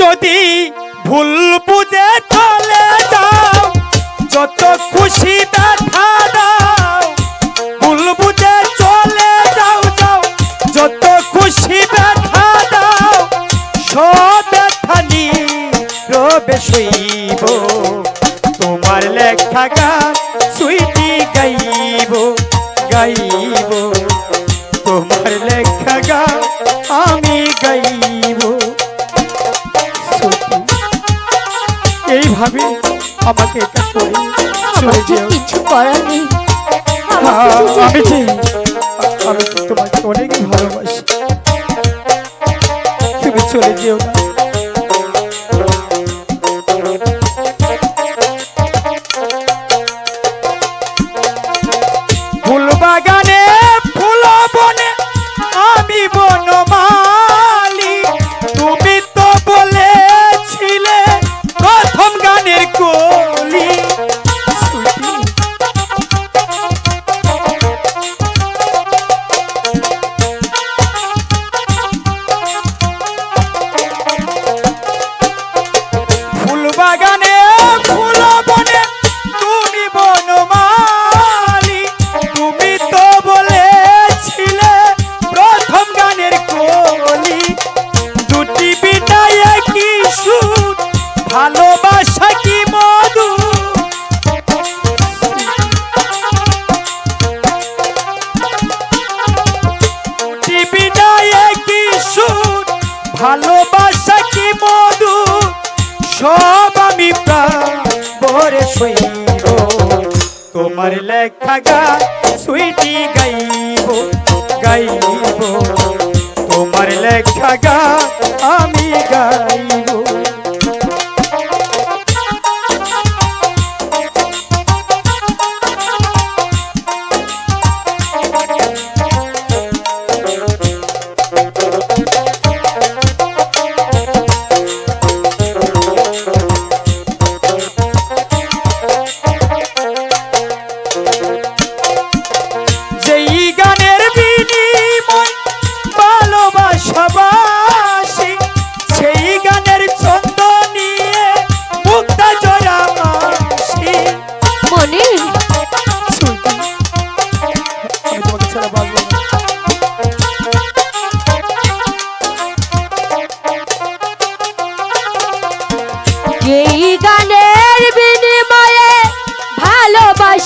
যদি ভুল বুঝে চলে যাও, যত খুশি ব্যথা দাও, ভুল বুঝে চলে যাও যাও, যত খুশি ব্যথা দাও, সব রবে শুইব তোমার লেখা গান সুইটি গাইব গাইব, তোমার লেখা গান আমি গাইব। এইভাবে আমাকে এটা করে চলে যেও কিছু করার নেই। আমি যে আমি তোমাকে অনেক ভালোবাসি। তুমি চলে যেও না। ফুল বাগানে ফুল বনে আমি বনমালি বাগানে ফুল বনে, তুমি বনমালি। তুমি তো বলেছিলে প্রথম গানের কলি। দুটি বিদায় কি সুর, ভালোবাসা কি মধু? বিদায় কি সুর, ভালোবাসা সব আমি পরে শুইব তোমার লেখা গা সুইটি গাইব গাইব। তোমার লেখা গা আমি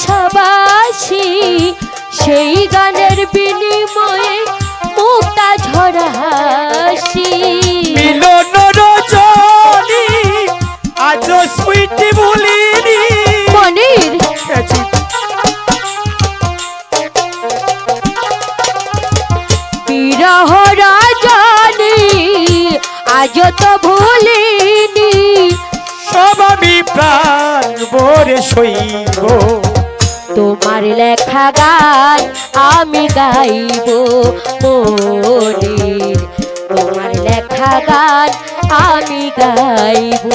ভালোবাসাবাসি সেই গানের বিনিময়ে মুক্তা ঝরা হাসি। মিলন রজনী আজ সুইটি ভুলিনি। মনির। বিরহ রাজনী আজ তো ভুলিনি। সব আমি প্রাণ ভরে সইব। তোমার লেখা গান আমি গাইব মনির। তোমার লেখা গান আমি গাইব।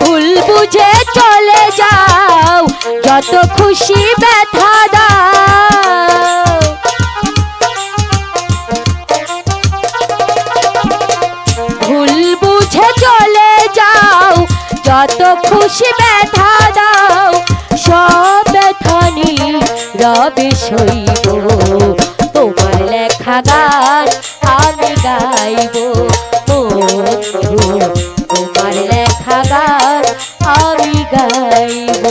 ভুল বুঝে চলে যাও, যত খুশি ব্যথা দাও। ভুল বুঝে চলে যাও, যত খুশি ব্যথা রবে সইব। তোমার লেখা গান আমি গাইব। তোমার লেখা গান আমি গাইব।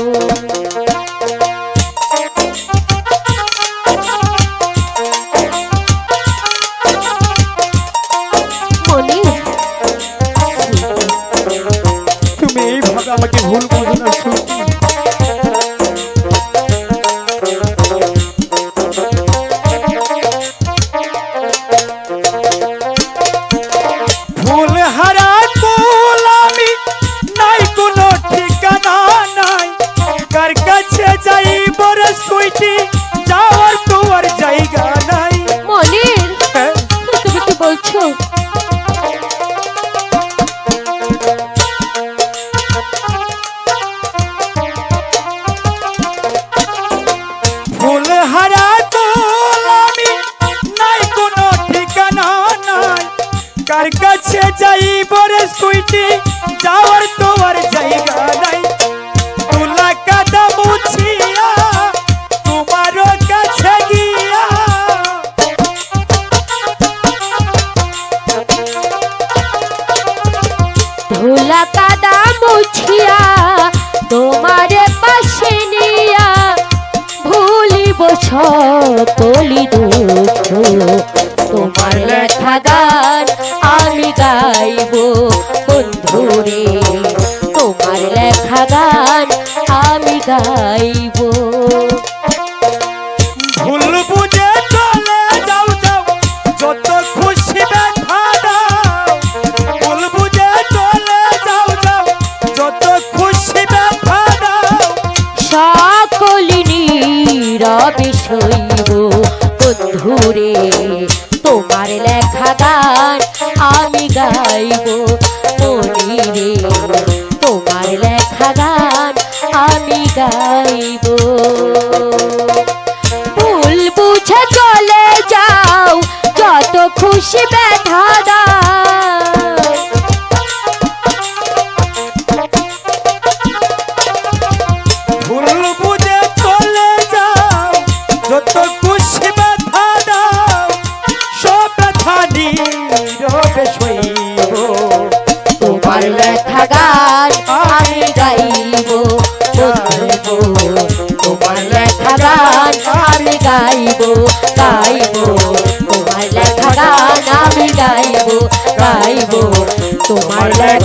আমাকে ভুল না সুইটি যাইব রে সুইটি, যাওয়ার তোমার জায়গা নাই। তুলা কাদা মুছিয়া তোমারও কাছে গিয়া। ধুলা কাদা মুছিয়া, তোমারে পাশে নিয়া। ভুলিব সকলি দুঃখ, তোমার লেখা গাইব ভুল বুঝে চলে যাও যাও যত খুশি ব্যথা দাও। ভুল বুঝে চলে যাও যাও যত খুশি ব্যথা দাও। সকলি নীরবে শৈব বন্ধুরে তোমার লেখা গান আমি গাইব। গাইব। ভুল বুঝে চলে যাও যত খুশি তোমার লেখা